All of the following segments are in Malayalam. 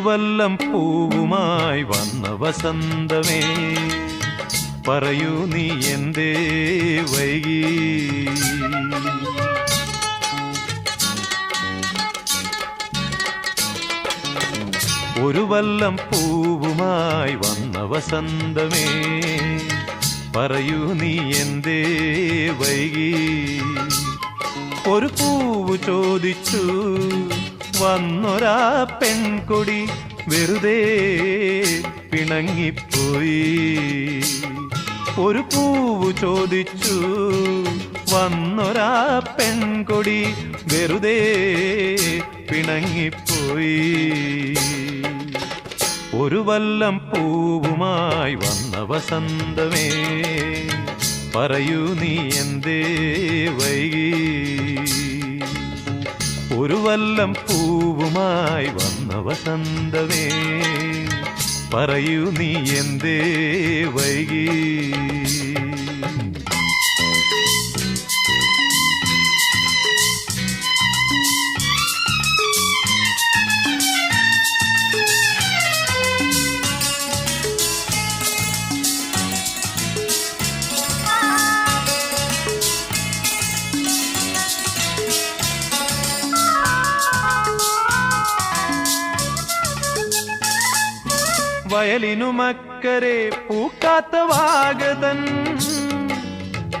ഒരു വല്ലം പൂവുമായി വന്ന വസന്തമേ പറയൂ നീ എന്തേ വൈകി? ഒരു വല്ലം പൂവുമായി വന്ന വസന്തമേ പറയൂ നീ എന്തേ വൈകി? ഒരു പൂവ് ചോദിച്ചു വന്നൊരാ പെൺകൊടി വെറുതെ പിണങ്ങിപ്പോയി. ഒരു പൂവ് ചോദിച്ചു വന്നൊരാ പെൺകൊടി വെറുതെ പിണങ്ങിപ്പോയി. ഒരു വല്ലം പൂവുമായി വന്ന വസന്തമേ പറയൂ നീ എന്തേ വൈകി? ഒരു വല്ലം പൂവുമായി വന്ന വസന്തമേ പറയൂ നീ എന്തേ വൈകി? വയലിനുമക്കരെ പൂക്കാത്ത വാഗതൻ.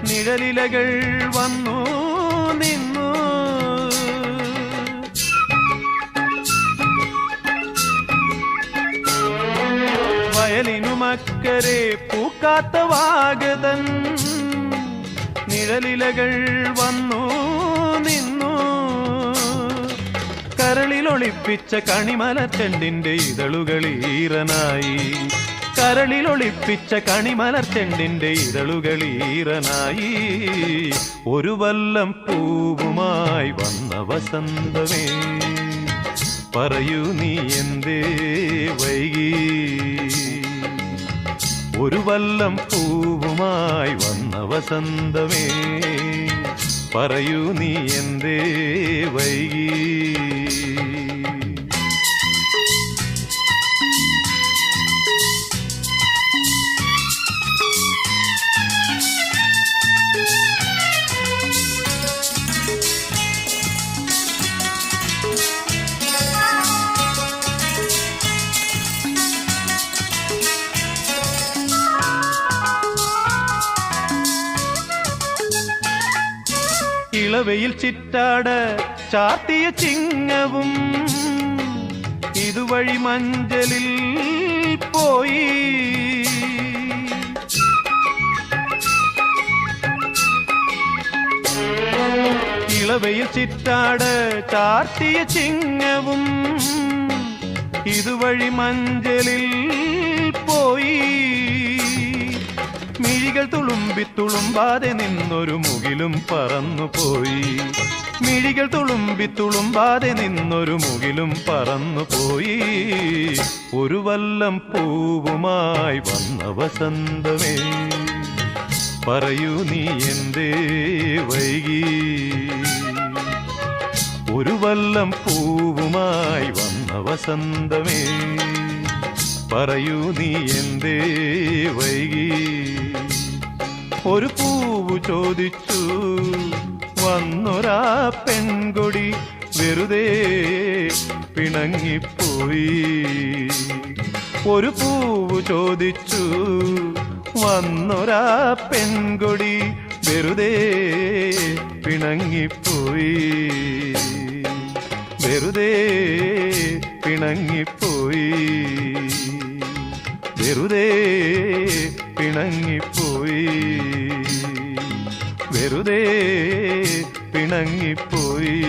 നിഴലിലകൾ വന്നു നിന്നു. വയലിനു വയലിനുമക്കരെ പൂക്കാത്ത വാഗതൻ. നിഴലിലകൾ വന്നു നിന്നു. കരളിലൊളിപ്പിച്ച കണിമലച്ചെണ്ടിന്റെ ഇതളുകൾ ഈറനായി. കരളിലൊളിപ്പിച്ച കണിമലർച്ചെണ്ടിന്റെ ഇതളുകൾ ഈറനായി. ഒരു വല്ലം പൂവുമായി വന്ന വസന്തമേ പറയൂ നീ എന്തേ വൈകി? ഒരു വല്ലം പൂവുമായി വന്ന വസന്തമേ പറയൂ നീ എന്തേ വൈകി? ഇളവയിൽ ചിറ്റാട് ചാത്തിയ ചിങ്ങവും ഇതുവഴി മഞ്ചലിൽ പോയി ഇളവയിൽ ചിറ്റാട് ചാർത്തിയ ചിങ്ങവും ഇതുവഴി മഞ്ചലിൽ പോയി മിഴികൾ തുളുമ്പി തുളുമ്പാതെ നിന്നൊരു മുകിലും പറന്നുപോയി മിഴികൾ തുളുമ്പി തുളുമ്പാതെ നിന്നൊരു മുകിലും പറന്നുപോയി ഒരു വല്ലം പൂവുമായി വന്ന വസന്തമേ പറയൂ നീ എന്തേ വൈകി? ഒരു വല്ലം പൂവുമായി വന്ന വസന്തമേ പറയൂ നീ എന്തേ വൈകി? ഒരു പൂവ് ചോദിച്ചു. വന്നൊരാ പെൺകൊടി വെറുതെ പിണങ്ങിപ്പോയി. ഒരു പൂവ് ചോദിച്ചു. വന്നൊരാ പെൺകൊടി വെറുതെ പിണങ്ങിപ്പോയി. വെറുതെ പിണങ്ങിപ്പോയി. വെറുതെ പിണങ്ങിപ്പോയി. വെറുതെ പിണങ്ങിപ്പോയി.